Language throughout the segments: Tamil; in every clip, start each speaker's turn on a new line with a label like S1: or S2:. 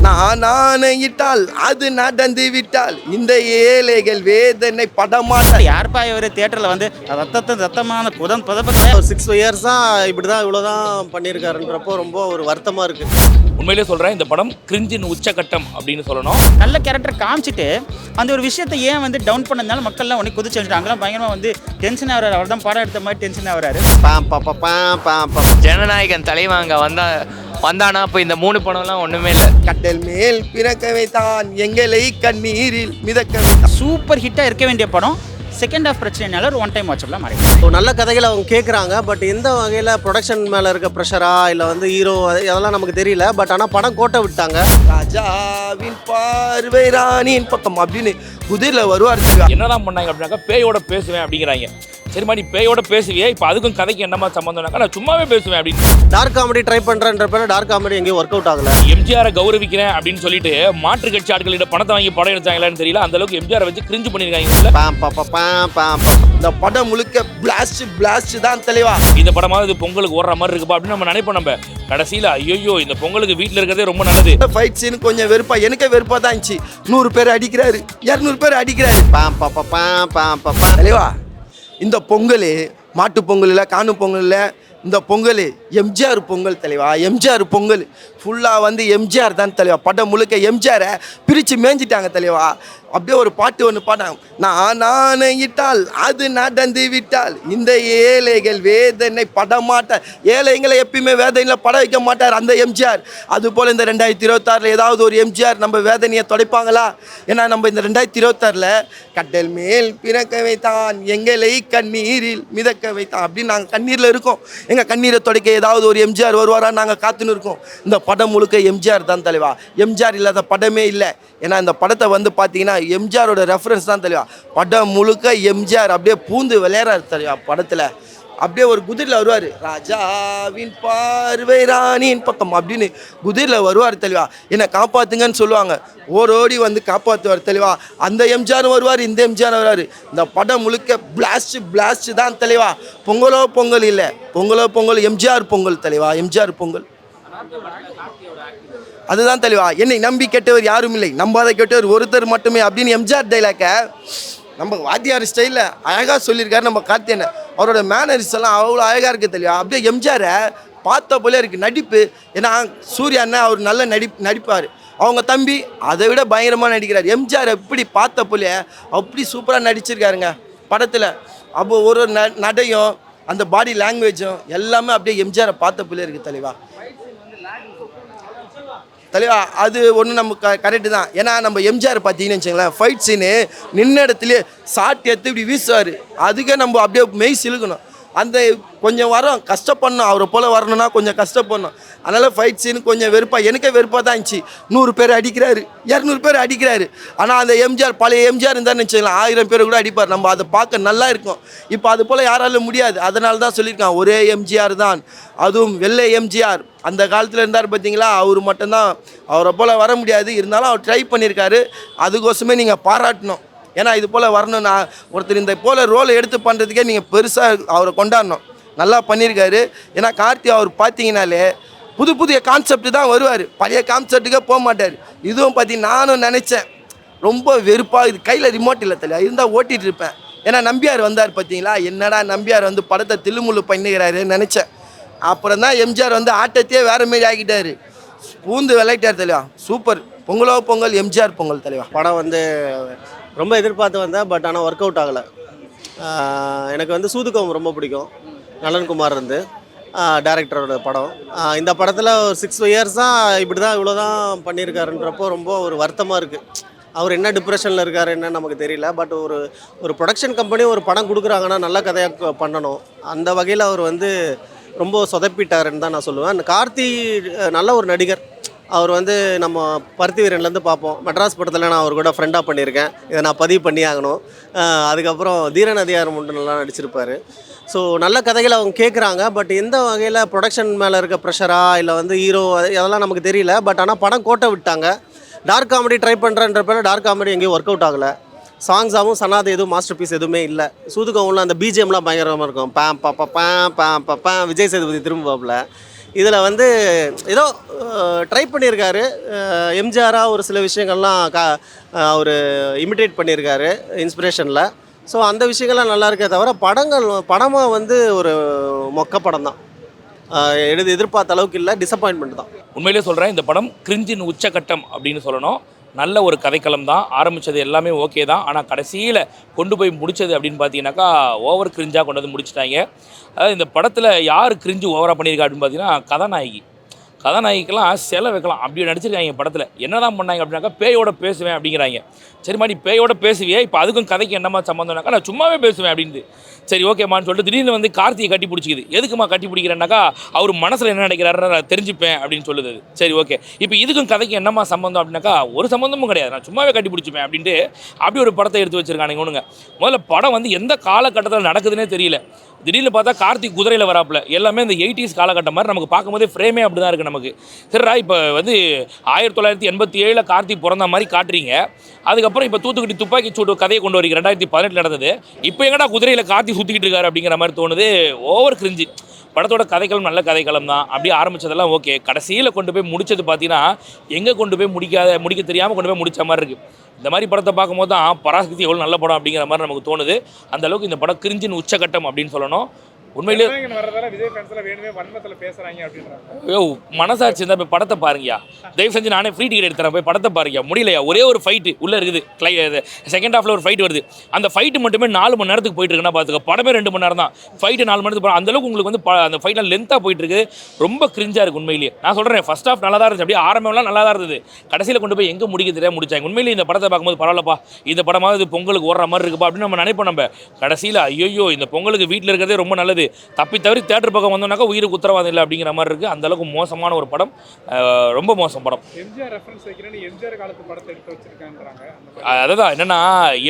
S1: நான் ஆணையிட்டால் அது நடந்து விட்டால் இந்த ஏழைகள் வேதனை படமாட்ட
S2: யார்ப்பா இவர் தியேட்டரில் வந்து ரத்தத்தை ரத்தமான புதன் புதப்பத்தை
S3: ஒரு சிக்ஸ் இயர்ஸாக இப்படி தான் இவ்வளோ தான் பண்ணியிருக்காருன்றப்போ ரொம்ப ஒரு வருத்தமாக இருக்குது
S4: உண்மையிலே சொல்கிறேன் இந்த படம் கிரிஞ்சின் உச்சகட்டம் அப்படின்னு சொல்லணும்.
S2: நல்ல கேரக்டர் காமிச்சிட்டு அந்த ஒரு விஷயத்தை ஏன் வந்து டவுன் பண்ணதுனால மக்கள்லாம் உடனே குதிச்சு அங்கெல்லாம் பயங்கரமாக வந்து டென்ஷன் ஆகிறாரு அவர் தான் படம் எடுத்த மாதிரி டென்ஷன் ஆகிறாரு
S1: பாம் பா பாம் பாம் பா
S5: ஜனநாயகன் தலைவன் அங்கே வந்தா வந்தானா இப்போ இந்த மூணு படம்லாம் ஒன்றுமே இல்லை.
S1: கட்டல் மேல் பிறக்க வைத்தான் எங்களை கண்ணீரில் மிதக்க வைத்தான்.
S2: சூப்பர் ஹிட்டாக இருக்க வேண்டிய படம். செகண்ட் ஹாஃப் பிரச்சனைனால ஒரு ஒன் டைம் வாட்சப்லாம் மாறி
S3: ஸோ நல்ல கதைகளை அவங்க கேட்குறாங்க பட் எந்த வகையில் ப்ரொடக்ஷன் மேலே இருக்க ப்ரெஷரா இல்லை வந்து ஹீரோ அதெல்லாம் நமக்கு தெரியல பட் ஆனால் படம் கோட்டை விட்டாங்க.
S1: ராஜாவின் பார்வை ராணியின் பக்கம் அப்படின்னு குதிரையில் வருவார்?
S4: என்னதான் பண்ணாங்க அப்படின்னாக்கா பேயோட பேசுவேன் அப்படிங்கிறாங்க. சரிம்மா நீ பேயோட பேசுவியே. இப்போ அதுக்கும் கதைக்கு என்னமா சம்மந்தம்னாக்கா நான் சும்மாவே பேசுவேன் அப்படின்னு
S3: டார்க் காமெடி ட்ரை பண்ணுறன்ற பேர் டார்க் காமெடி எங்கேயும் ஒர்க் அவுட் ஆகலை.
S4: எம்ஜிஆரை கௌரவிக்கிறேன் அப்படின்னு சொல்லிட்டு மாற்று கட்சி ஆட்களிட பணத்தை வாங்கி படம் எடுத்தாங்களான்னு தெரியல. அந்த அளவுக்கு எம்ஜிஆரை வச்சு கிரிஞ்சு பண்ணிருக்காங்க உள்ள.
S1: பாம் பா பா பாம் பாம் பா இந்த படம் முழுக்க பிளாஸ்ட் பிளாஸ்ட் தான் தெளிவா.
S4: இந்த படமாவது பொங்கலுக்கு ஓடுற மாதிரி இருக்குப்பா அப்படின்னு நம்ம நினைப்போம் நம்ம. கடைசியில் ஐயோ இந்த பொங்கலுக்கு வீட்டில் இருக்கிறதே ரொம்ப நல்லது.
S1: ஃபைட் சீன் கொஞ்சம் வெறுப்பா எனக்கே வெறுப்பா தான் இருந்துச்சு. நூறு பேர் அடிக்கிறாரு இரநூறு பேர் அடிக்கிறாரு. பாம் பா பா பாம் பாம் பா பாம் தெளிவா? இந்த பொங்கல் மாட்டு பொங்கல் இல்லை காணும் பொங்கல் இல்லை இந்த பொங்கல் எம்ஜிஆர் பொங்கல் தலைவா எம்ஜிஆர் பொங்கல். ஃபுல்லாக வந்து எம்ஜிஆர் தான் தலைவா. படம் முழுக்க எம்ஜிஆரை பிரித்து மேய்ஞ்சிட்டாங்க தலைவா. அப்படியே ஒரு பாட்டு ஒன்று பாட்டாங்க நான் இட்டால் அது நடந்து விட்டால் இந்த ஏழைகள் வேதனை படமாட்டார் ஏழைங்களை எப்பயுமே வேதனையில் பட வைக்க மாட்டார் அந்த எம்ஜிஆர். அதுபோல் இந்த ரெண்டாயிரத்தி இருபத்தாறில் ஏதாவது ஒரு எம்ஜிஆர் நம்ம வேதனையை தொடைப்பாங்களா? ஏன்னா நம்ம இந்த ரெண்டாயிரத்தி இருபத்தாறில் கட்டல் மேல் பிறக்க வைத்தான் எங்களை கண்ணீரில் மிதக்க வைத்தான் அப்படின்னு நாங்கள் கண்ணீரில் இருக்கோம். எங்கள் கண்ணீரை துடைக்க ஏதாவது ஒரு எம்ஜிஆர் வருவாரா? நாங்கள் காத்துன்னு இருக்கோம். இந்த படம் முழுக்க எம்ஜிஆர் தான் தலைவா. எம்ஜிஆர் இல்லாத படமே இல்லை. ஏன்னா இந்த படத்தை வந்து பார்த்தீங்கன்னா எம்ஜிஆரோட ரெஃபரன்ஸ் தான் தலைவா. படம் முழுக்க எம்ஜிஆர் அப்படியே பூந்து விளையாடுறாரு தலைவா படத்தில். அப்படியே ஒரு குதிரையில் வருவார். ராஜாவின் பார்வை ராணியின் பக்கம் அப்படின்னு குதிரையில் வருவார் தெளிவா. என்னை காப்பாத்துங்கன்னு சொல்லுவாங்க. ஓரோடி வந்து காப்பாற்றுவார் தெளிவா. அந்த எம்ஜிஆர் வருவார் இந்த எம்ஜிஆர் வருவார். இந்த படம் முழுக்க பிளாஸ்ட் பிளாஸ்ட் தான் தெளிவா. பொங்கலோ பொங்கல் இல்லை. பொங்கலோ பொங்கல் எம்ஜிஆர் பொங்கல் தெளிவா. எம்ஜிஆர் பொங்கல். அதுதான் தெளிவா. என்னை நம்பி கேட்டவர் யாரும் இல்லை. நம்பாத கெட்டவர் ஒருத்தர் மட்டுமே அப்படின்னு எம்ஜிஆர் டைலாக்கை நம்ம வாத்தியார் ஸ்டைலில் அழகாக சொல்லியிருக்காரு நம்ம கார்த்தியனை அவரோட மேனரிஸ் எல்லாம் அவ்வளோ அழகாக இருக்குது தெரியும்? அப்படியே எம்ஜிஆரை பார்த்த போலே இருக்குது நடிப்பு. ஏன்னா சூர்யா அண்ணன் அவர் நல்ல நடி நடிப்பார். அவங்க தம்பி அதை விட பயங்கரமாக நடிக்கிறார். எம்ஜிஆர் எப்படி பார்த்த போலே அப்படி சூப்பராக நடிச்சிருக்காருங்க. படத்தில் அப்போ ஒரு ஒரு ந நடையும் அந்த பாடி லாங்குவேஜும் எல்லாமே அப்படியே எம்ஜிஆரை பார்த்த போலே இருக்குது தலைவா. தலைவா அது ஒன்று நம்ம க கரெக்டு தான். ஏன்னா நம்ம எம்ஜிஆர் பார்த்தீங்கன்னு வச்சுங்களேன் ஃபைட் சீனு நின்ன இடத்துலயே சாட் எடுத்து இப்படி வீசுவார். அதுக்கே நம்ம அப்படியே மெய் சிலுக்கணும். அந்த கொஞ்சம் வரோம் கஷ்டப்படணும். அவரை போல் வரணும்னா கொஞ்சம் கஷ்டப்படணும். அதனால் ஃபைட் சீன் கொஞ்சம் வெறுப்பாக எனக்கே வெறுப்பாக தான் இருந்துச்சு. நூறு பேர் அடிக்கிறாரு இரநூறு பேர் அடிக்கிறாரு. ஆனால் அந்த எம்ஜிஆர் பழைய எம்ஜிஆர் இருந்தான்னு வச்சுக்கலாம் ஆயிரம் பேர் கூட அடிப்பார். நம்ம அதை பார்க்க நல்லா இருக்கும். இப்போ அது போல் யாராலும் முடியாது. அதனால தான் சொல்லியிருக்கான் ஒரே எம்ஜிஆர் தான். அதுவும் வெள்ளை எம்ஜிஆர். அந்த காலத்தில் இருந்தார் பார்த்தீங்களா அவர் மட்டும்தான். அவரை போல் வர முடியாது. இருந்தாலும் அவர் ட்ரை பண்ணியிருக்காரு. அதுக்கோசமே நீங்கள் பாராட்டணும். ஏன்னா இது போல் வரணும்னா ஒருத்தர் இந்த போல் ரோலை எடுத்து பண்ணுறதுக்கே நீங்கள் பெருசாக அவரை கொண்டாடணும். நல்லா பண்ணியிருக்காரு. ஏன்னா கார்த்தி அவர் பார்த்தீங்கனாலே புது புதிய கான்செப்ட் தான் வருவார். பழைய கான்செப்ட்டுக்கே போக மாட்டார். இதுவும் பார்த்தீங்கன்னா நானும் நினச்சேன். ரொம்ப வெறுப்பாக இது. கையில் ரிமோட் இல்லை தெரியல இருந்தால் ஓட்டிகிட்டு இருப்பேன். ஏன்னா நம்பியார் வந்தார் பார்த்தீங்களா என்னடா நம்பியார் வந்து படத்தை தில்லுமுள்ளு பண்ணுகிறாருன்னு நினச்சேன். அப்புறம் தான் எம்ஜிஆர் வந்து ஆட்டத்தையே வேற மாரி ஆகிட்டார் பூந்து விளையாட்டார் தலைவா சூப்பர் பொங்கலோ பொங்கல் எம்ஜிஆர் பொங்கல் தலைவா
S3: படம் வந்து ரொம்ப எதிர்பார்த்து வந்தேன் பட் ஆனால் ஒர்க் அவுட் ஆகலை எனக்கு வந்து சூதுகம் ரொம்ப பிடிக்கும். நலன்குமார் இருந்து டேரக்டரோட படம். இந்த படத்தில் ஒரு சிக்ஸ் இயர்ஸாக இப்படி தான் இவ்வளோ தான் பண்ணியிருக்காருன்றப்போ ரொம்ப ஒரு வருத்தமாக இருக்குது அவர் என்ன டிப்ரெஷனில் இருக்கார் என்னன்னு நமக்கு தெரியல. பட் ஒரு ஒரு ப்ரொடக்ஷன் கம்பெனி ஒரு படம் கொடுக்குறாங்கன்னா நல்ல கதையாக பண்ணணும். அந்த வகையில் அவர் வந்து ரொம்ப சொதப்பிட்டாருன்னு தான் நான் சொல்லுவேன். அந்த கார்த்தி நல்ல ஒரு நடிகர். அவர் வந்து நம்ம பருத்தி வீரன்லேருந்து பார்ப்போம். மெட்ராஸ் படத்தில் நான் அவர் கூட ஃப்ரெண்டாக பண்ணியிருக்கேன். இதை நான் பதிவு பண்ணி ஆகணும். அதுக்கப்புறம் தீரநதியார் முண்டு நல்லா நடிச்சிருப்பார். ஸோ நல்ல கதைகளை அவங்க கேட்குறாங்க பட் எந்த வகையில் ப்ரொடக்ஷன் மேலே இருக்க ப்ரெஷராக இல்லை வந்து ஹீரோ அதெல்லாம் நமக்கு தெரியல. பட் ஆனால் படம் கோட்டை விட்டாங்க. டார்க் காமெடி ட்ரை பண்ணுறன்ற பேர் டார்க் காமெடி எங்கேயும் ஒர்க் அவுட் ஆகலை. சாங்ஸாகவும் சனாத எதுவும் மாஸ்டர் பீஸ் எதுவுமே இல்லை. சூதுகவுல அந்த பிஜிஎம்லாம் பயங்கரமாக இருக்கும். பேம் பா பேம் பேம் பா விஜய் சேதுபதி திரும்ப பாப்பில் இதில் வந்து ஏதோ ட்ரை பண்ணியிருக்காரு. எம்ஜிஆராக ஒரு சில விஷயங்கள்லாம் கா அவர் இமிட்டேட் பண்ணியிருக்காரு இன்ஸ்பிரேஷனில் ஸோ அந்த விஷயங்கள்லாம் நல்லா இருக்கே தவிர படங்கள் படமாக வந்து ஒரு மொக்க படம் தான். எழுதி எதிர்பார்த்த அளவுக்கு இல்லை டிசப்பாயின்மெண்ட் தான்.
S4: உண்மையிலே சொல்கிறேன் இந்த படம் கிரிஞ்சின் உச்சகட்டம் அப்படின்னு சொல்லணும். நல்ல ஒரு கதைக்களம் தான். ஆரம்பித்தது எல்லாமே ஓகே தான். ஆனால் கடைசியில் கொண்டு போய் முடித்தது அப்படின்னு பார்த்தீங்கன்னாக்கா ஓவர் கிரிஞ்சாக கொண்டு வந்து முடிச்சிட்டாங்க. அதாவது இந்த படத்தில் யார் கிரிஞ்சு ஓவராக பண்ணியிருக்கா அப்படின்னு பார்த்தீங்கன்னா கதாநாயகி. கதாநாயகிக்கெல்லாம் சிலை வைக்கலாம். அப்படி நடிச்சிருக்காங்க படத்தில். என்னதான் பண்ணாங்க அப்படின்னாக்கா பேயோட பேசுவேன் அப்படிங்கிறாங்க. சரிம்மா நீ பேயோட பேசுவியே இப்போ அதுக்கும் கதைக்கு என்னமா சம்மந்தம்னாக்கா நான் சும்மாவே பேசுவேன் அப்படின்ட்டு சரி ஓகேம்மான்னு சொல்லிட்டு திடீர்னு வந்து கார்த்தியை கட்டி பிடிச்சிக்குது. எதுக்குமா கட்டி பிடிக்கிறேன்னாக்கா அவர் மனசில் என்ன நினைக்கிறாரு நான் தெரிஞ்சுப்பேன் அப்படின்னு சொல்லுது சரி ஓகே. இப்போ இதுக்கும் கதைக்கு என்னமா சம்மந்தம் அப்படின்னாக்கா ஒரு சம்மந்தமும் கிடையாது. நான் சும்மாவே கட்டி பிடிச்சிப்பேன் அப்படின்ட்டு அப்படி ஒரு படத்தை எடுத்து வச்சிருக்கானுங்க ஒன்றுங்க முதல்ல படம் வந்து எந்த காலகட்டத்தில் நடக்குதுன்னே தெரியல. திடீர்னு பார்த்தா கார்த்திக் குதிரையில் வராப்புல. எல்லாமே இந்த எயிட்டிஸ் காலகட்டம் மாதிரி நமக்கு பார்க்கும்போதே ஃப்ரேமே அப்படி தான் இருக்கு நமக்கு. சரிடா இப்போ வந்து ஆயிரத்தி தொள்ளாயிரத்தி எண்பத்தி ஏழில் கார்த்திக் பிறந்த மாதிரி காட்டுறீங்க. அதுக்கப்புறம் இப்போ தூத்துக்குடி துப்பாக்கி சூடு கதையை கொண்டு வரீங்க. ரெண்டாயிரத்தி பதினெட்டில் நடந்தது. இப்போ எங்கடா குதிரையில் கார்த்திக் சுற்றிக்கிட்டு இருக்காரு அப்படிங்கிற மாதிரி தோணுது. ஓவர் கிரிஞ்சு படத்தோட கதைக்களம் நல்ல கதைக்களம் தான். அப்படியே ஆரம்பித்ததெல்லாம் ஓகே கடைசியில் கொண்டு போய் முடிச்சது பார்த்தீங்கன்னா எங்கே கொண்டு போய் முடிக்காத முடிக்க தெரியாமல் கொண்டு போய் முடிச்ச மாதிரி இருக்குது இந்த மாதிரி படத்தை பார்க்கும்போது தான் பராசக்தி எவ்வளோ நல்ல படம் அப்படிங்கிற மாதிரி நமக்கு தோணுது. அந்த அளவுக்கு இந்த படம் கிரிஞ்சின் உச்சகட்டம் அப்படின்னு சொல்லணும். உண்மையிலே மனசாட்சி இருந்தால் போய் படத்தை பாருங்கயா தயவு செஞ்சு நானே ஃப்ரீ டிக்கெட் எடுத்துறேன் போய் படத்தை பாருங்கயா முடியலையா? ஒரே ஒரு ஃபைட்டு உள்ளே இருக்குது. கிளை செகண்ட் ஹாஃபில் ஒரு ஃபைட் வருது. அந்த ஃபைட்டு மட்டுமே நாலு மணி நேரத்துக்கு போயிட்டு இருக்குன்னா பார்த்துக்க படமே ரெண்டு மணி நேரம் தான் ஃபைட்டு நாலு மணி நேரத்துக்கு அந்தளவுக்கு உங்களுக்கு வந்து அந்த ஃபைட்டில் லென்த்தாக போயிட்டு இருக்கு ரொம்ப கிரிஞ்சாக இருக்கு உண்மையிலேயே. நான் சொல்கிறேன் ஃபர்ஸ்ட் ஹாஃப் நல்லா தான் இருந்துச்சு. அப்படியே ஆரம்பம்லாம் நல்லா தான் இருந்தது. கடைசியில் கொண்டு போய் எங்கே முடிக்க தெரியாம முடிச்சாங்க. உண்மையிலேயே இந்த படத்தை பார்க்கும்போது பரவாயில்லப்பா. இந்த படமாவது பொங்கலுக்கு ஓடுற மாதிரி இருக்குப்பா அப்படின்னு நம்ம நினைப்போம் நம்ம. கடைசியில் ஐயோ இந்த பொங்கலுக்கு வீட்டில் இருக்கிறதே ரொம்ப நல்லது. தப்பி தவிர தேட்டர் பக்கம் வந்தோம்னாக்கா உயிருக்கு உத்தரவாதம் இல்லை அப்படிங்கிற மாதிரி இருக்குது அந்த அளவுக்கு மோசமான ஒரு படம். ரொம்ப மோசம் படம். அதான் என்னன்னா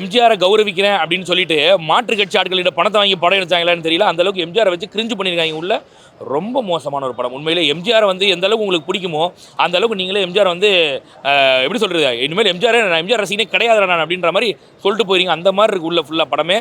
S4: எம்ஜிஆரை கௌரவிக்கிறேன் அப்படின்னு சொல்லிட்டு மாற்று கட்சி ஆட்களிட பணத்தை வாங்கி படம் எடுத்தாங்களான்னு தெரியல. அந்த அளவுக்கு எம்ஜிஆரை வச்சு கிரிஞ்சு பண்ணியிருக்காங்க உள்ள. ரொம்ப மோசமான ஒரு படம். உண்மையிலே எம்ஜிஆர் வந்து எந்த அளவுக்கு உங்களுக்கு பிடிக்குமோ அந்த அளவுக்கு நீங்களே எம்ஜிஆர் வந்து எப்படி சொல்றது? இனிமேல் எம்ஜிஆர் நான் எம்ஜிஆர் ரசிகனே கிடையாது நான் அப்படின்ற மாதிரி சொல்லிட்டு போயிருங்க. அந்த மாதிரி இருக்கு உள்ள ஃபுல்லாக படமே.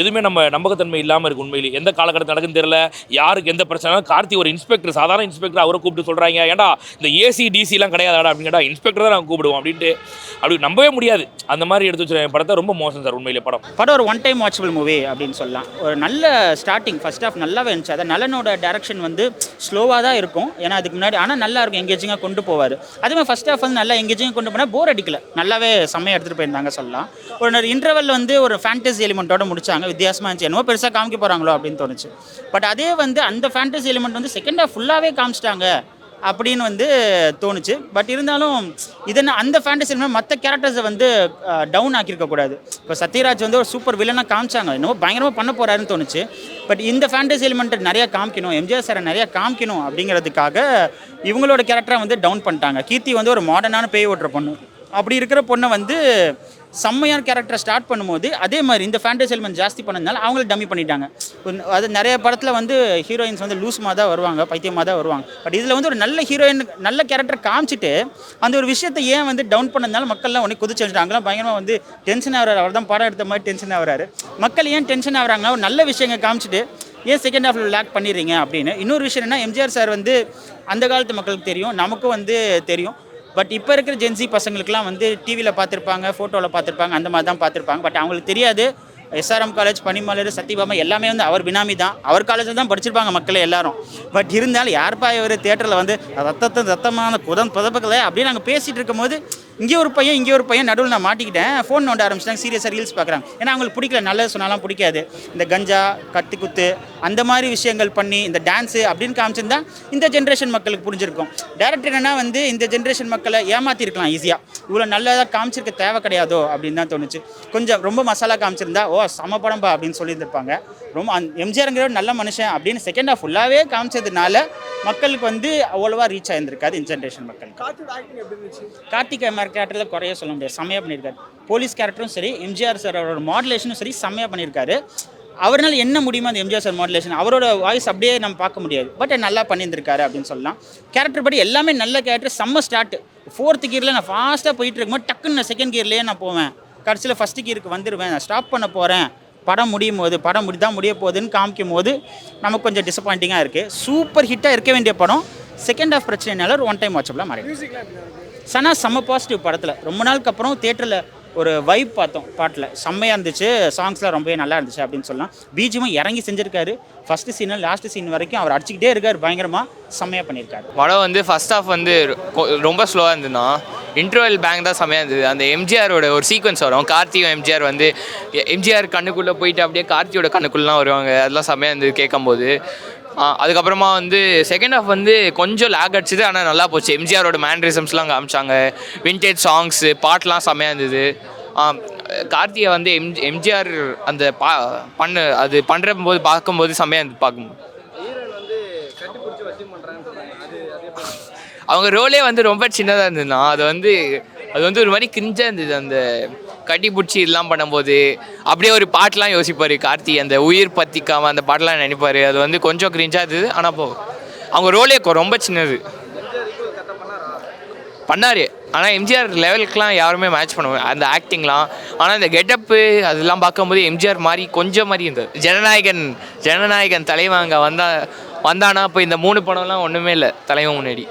S4: எதுவுமே நம்ம நம்பகத்தன்மை இல்லாமல் இருக்கு உண்மையிலே. எந்த காலகட்டத்தில் நடக்குன்னு தெரியல. யாருக்கு எந்த பிரச்சனை கார்த்தி ஒரு இன்ஸ்பெக்டர் சாதாரண இன்ஸ்பெக்டர் அவரை கூப்பிட்டு சொல்கிறாங்க ஏன்டா இந்த ஏசி டிசிலாம் கிடையாதாடா அப்படிங்கடா இன்ஸ்பெக்டர் தான் நாங்கள் கூப்பிடுவோம் அப்படின்ட்டு. அப்படி நம்பவே முடியாது. அந்த மாதிரி எடுத்து வச்சிருக்க படத்தை ரொம்ப மோசம் சார் உண்மையிலே படம்.
S2: படம் ஒரு ஒன் டைம் வாட்சபிள் மூவி அப்படின்னு சொல்லலாம். ஒரு நல்ல ஸ்டார்டிங் ஃபர்ஸ்ட் ஆஃப் நல்லாவே இருந்துச்சு. அதை நலனோட டேரக்ஷன் வந்து ஸ்லோவாக தான் இருக்கும். ஏன்னா அதுக்கு முன்னாடி ஆனால் நல்லா இருக்கும் எங்கேஜிங்காக கொண்டு போவார். அதே மாதிரி ஃபர்ஸ்ட் ஆஃப் வந்து நல்லா எங்கேஜிங்காக கொண்டு போனால் போர் அடிக்கல. நல்லாவே செம்மையாக எடுத்துகிட்டு போயிருந்தாங்க சொல்லலாம். ஒரு இன்டர்வல் வந்து ஒரு ஃபேண்டசி எலிமெண்ட்டோட முடிச்சாங்க. வித்தியாசமாக இருந்துச்சு. என்னவோ பெருசாக காமிக்க போகிறாங்களோ அப்படின்னு தோணுச்சு. பட் அதே வந்து அந்த ஃபேண்டசி எலிமெண்ட் வந்து செகண்ட் ஹாஃப் ஃபுல்லாகவே காமிச்சிட்டாங்க அப்படின்னு வந்து தோணுச்சு. பட் இருந்தாலும் இதனை அந்த ஃபேண்டசி மற்ற கேரக்டர்ஸை வந்து டவுன் ஆக்கியிருக்கக்கூடாது. இப்போ சத்யராஜ் வந்து ஒரு சூப்பர் வில்லனாக காமிச்சாங்க. என்னவோ பயங்கரமாக பண்ண போகிறாருன்னு தோணுச்சு. பட் இந்த ஃபேண்டசி எலிமெண்ட்டை நிறையா காமிக்கணும் எம்ஜிஆர் சாரை நிறையா காமிக்கணும் அப்படிங்கிறதுக்காக இவங்களோட கேரக்டரை வந்து டவுன் பண்ணிட்டாங்க. கீர்த்தி வந்து ஒரு மாடர்னான பேய் ஓட்டுற பொண்ணு. அப்படி இருக்கிற பொண்ணை வந்து செம்மையான கேரக்டரை ஸ்டார்ட் பண்ணும்போது அதே மாதிரி இந்த ஃபேண்டஸ் எலிமெண்ட் ஜாஸ்தி பண்ணதுனால அவங்கள டம்மி பண்ணிட்டாங்க. அது நிறைய படத்தில் வந்து ஹீரோயின்ஸ் வந்து லூஸ்மாக தான் வருவாங்க பைத்தியமாக தான் வருவாங்க. பட் இதில் வந்து ஒரு நல்ல ஹீரோயின் நல்ல கேரக்டர் காமிச்சிட்டு அந்த ஒரு விஷயத்தை ஏன் வந்து டவுன் பண்ணதுனால மக்கள்லாம் உடனே குதிச்சு வச்சுட்டாங்களாம் பயங்கரமாக வந்து டென்ஷன் ஆகிறாரு. அவர் தான் படம் எடுத்த மாதிரி டென்ஷன் ஆகிறாரு. மக்கள் ஏன் டென்ஷன் ஆகுறாங்கன்னா ஒரு நல்ல விஷயங்க காமிச்சிட்டு ஏன் செகண்ட் ஹாஃபில் லேக் பண்ணிடுறீங்க அப்படின்னு. இன்னொரு விஷயம் என்ன எம்ஜிஆர் சார் வந்து அந்த காலத்து மக்களுக்கு தெரியும் நமக்கும் வந்து தெரியும். பட் இப்போ இருக்கிற ஜென்சி பசங்களுக்குலாம் வந்து டிவியில் பார்த்துருப்பாங்க ஃபோட்டோவில் பார்த்துருப்பாங்க அந்த மாதிரி தான் பார்த்துருப்பாங்க. பட் அவங்களுக்கு தெரியாது எஸ்ஆர்எம் காலேஜ் பனிமலர் சத்யபாமா எல்லாமே வந்து அவர் பினாமி தான். அவர் காலேஜில் தான் படிச்சிருப்பாங்க மக்களே எல்லாரும். பட் இருந்தாலும் யார்ப்பா இவர் தேட்டரில் வந்து ரத்தத்தை ரத்தமான புதன் புதப்பக்கலை அப்படின்னு நாங்கள் பேசிகிட்டு இருக்கும்போது இங்கே ஒரு பையன் இங்கே ஒரு பையன் நடுவில் நான் மாட்டிக்கிட்டேன். ஃபோன் நோண்ட ஆரம்பிச்சிட்டாங்க. சீரியஸாக ரீல்ஸ் பார்க்குறாங்க. ஏன்னா அவங்களுக்கு பிடிக்கல. நல்லது சொன்னாலும் பிடிக்காது. இந்த கஞ்சா கத்து குத்து அந்த மாதிரி விஷயங்கள் பண்ணி இந்த டான்ஸு அப்படின்னு காமிச்சிருந்தா இந்த ஜென்ரேஷன் மக்களுக்கு புரிஞ்சிருக்கும். டேரக்டர் என்னன்னா வந்து இந்த ஜென்ரேஷன் மக்களை ஏமாத்திருக்கலாம் ஈஸியாக இவ்வளோ நல்லதாக காமிச்சிருக்க தேவை கிடையாதோ அப்படின்னு தான் தோணுச்சு. கொஞ்சம் ரொம்ப மசாலா காமிச்சிருந்தா ஓ சம படம்பா அப்படின்னு சொல்லியிருந்திருப்பாங்க. ரொம்ப அந்த எம்ஜிஆருங்கிற நல்ல மனுஷன் அப்படின்னு செகண்ட் ஹாஃப் ஃபுல்லாகவே காமிச்சதுனால மக்களுக்கு வந்து அவ்வளோவா ரீச் ஆயிருந்திருக்காது இந்த ஜென்ரேஷன் மக்களுக்கு. கார்த்திக் எம்ஆர் கேரக்டரில் குறைய சொல்ல முடியாது செம்மையாக பண்ணியிருக்காரு. போலீஸ் கேரக்டரும் சரி எம்ஜிஆர் சார் அவரோட மாடுலேஷனும் சரி செம்மையாக பண்ணியிருக்காரு. அவரால் என்ன முடியுமோ அந்த எம்ஜிஆர் சார் மாடுலேஷன் அவரோட வாய்ஸ் அப்படியே நம்ம பார்க்க முடியாது. பட் நல்லா பண்ணியிருந்திருக்காரு அப்படின்னு சொல்லலாம். கேரக்டர் படி எல்லாமே நல்ல கேரக்டர் செம்ம ஸ்டார்ட் ஃபோர்த் கியரில் நான் ஃபாஸ்ட்டாக போயிட்டு இருக்கும்போது டக்குன்னு நான் செகண்ட் கியர்லேயே நான் போவேன். கடைசியில் ஃபஸ்ட் கியருக்கு வந்துடுவேன் நான் ஸ்டாப் பண்ண போகிறேன் படம் முடியும் போது படம் முடி தான் முடிய போகுதுன்னு காமிக்கும் போது நமக்கு கொஞ்சம் டிசப்பாயிண்டிங்காக இருக்குது சூப்பர் ஹிட்டாக இருக்க வேண்டிய படம் செகண்ட் ஹாஃப் பிரச்சனைனால ஒரு ஒன் டைம் வாட்சப்பில் மாறி சனா செம்ம பாசிட்டிவ் படத்தில். ரொம்ப நாளுக்கு அப்புறம் தேட்டரில் ஒரு வைப் பார்த்தோம் பாட்டில். செம்மையாக இருந்துச்சு சாங்ஸ்லாம் ரொம்பவே நல்லா இருந்துச்சு அப்படின்னு சொல்லலாம். பீஜியமும் இறங்கி செஞ்சிருக்காரு. ஃபஸ்ட்டு சீனு லாஸ்ட் சீன் வரைக்கும் அவர் அடிச்சுக்கிட்டே இருக்கார் பயங்கரமாக செம்மையாக பண்ணியிருக்காரு.
S5: படம் வந்து ஃபர்ஸ்ட் ஹாஃப் வந்து கொ- ரொம்ப ஸ்லோவாக இருந்ததுன்னா இன்ட்ரோவல் பேங்க் தான் செம்மையாக இருந்தது. அந்த எம்ஜிஆரோட ஒரு சீக்வன்ஸ் வரும். கார்த்தியும் எம்ஜிஆர் வந்து எம்ஜிஆர் கண்ணுக்குள்ளே போயிட்டு அப்படியே கார்த்தியோட கண்ணுக்குள்ளலாம் வருவாங்க. அதெல்லாம் செம்மையாக இருந்தது கேட்கும்போது. அதுக்கப்புறமா வந்து செகண்ட் ஹாஃப் வந்து கொஞ்சம் லேக் அடிச்சுது ஆனால் நல்லா போச்சு. எம்ஜிஆரோட மேன்ரிசம்ஸ்லாம் காமிச்சாங்க. விண்டேஜ் சாங்ஸு பாட்டெலாம் செம்மையாக இருந்தது. கார்த்தியை வந்து எம் எம்ஜிஆர் அந்த பா பண்ணு அது பண்ணுற போது பார்க்கும்போது செம்மையாக இருந்து பார்க்கும்போது. அவங்க ரோலே வந்து ரொம்ப சின்னதாக இருந்ததுன்னா அது வந்து அது வந்து ஒரு மாதிரி கிஞ்சாக இருந்தது. அந்த கட்டி பிடிச்சி இதெல்லாம் பண்ணும்போது அப்படியே ஒரு பாட்டெலாம் யோசிப்பார் கார்த்தி. அந்த உயிர் பத்திக்காம அந்த பாட்டெலாம் நினைப்பார். அது வந்து கொஞ்சம் கிரிஞ்சாக இருந்தது. ஆனால் போ அவங்க ரோலே ரொம்ப சின்னது. பண்ணார். ஆனால் எம்ஜிஆர் லெவலுக்குலாம் யாருமே மேட்ச் பண்ணுவோம் அந்த ஆக்டிங்லாம் ஆனால் இந்த கெட்டப்பு அதெல்லாம் பார்க்கும்போது எம்ஜிஆர் மாதிரி கொஞ்சம் மாதிரி இருந்தது. ஜனநாயகன் ஜனநாயகன் தலைவன் அங்கே வந்தா வந்தானா? இப்போ இந்த மூணு படம்லாம் ஒன்றுமே இல்லை. தலைவன் முன்னாடி.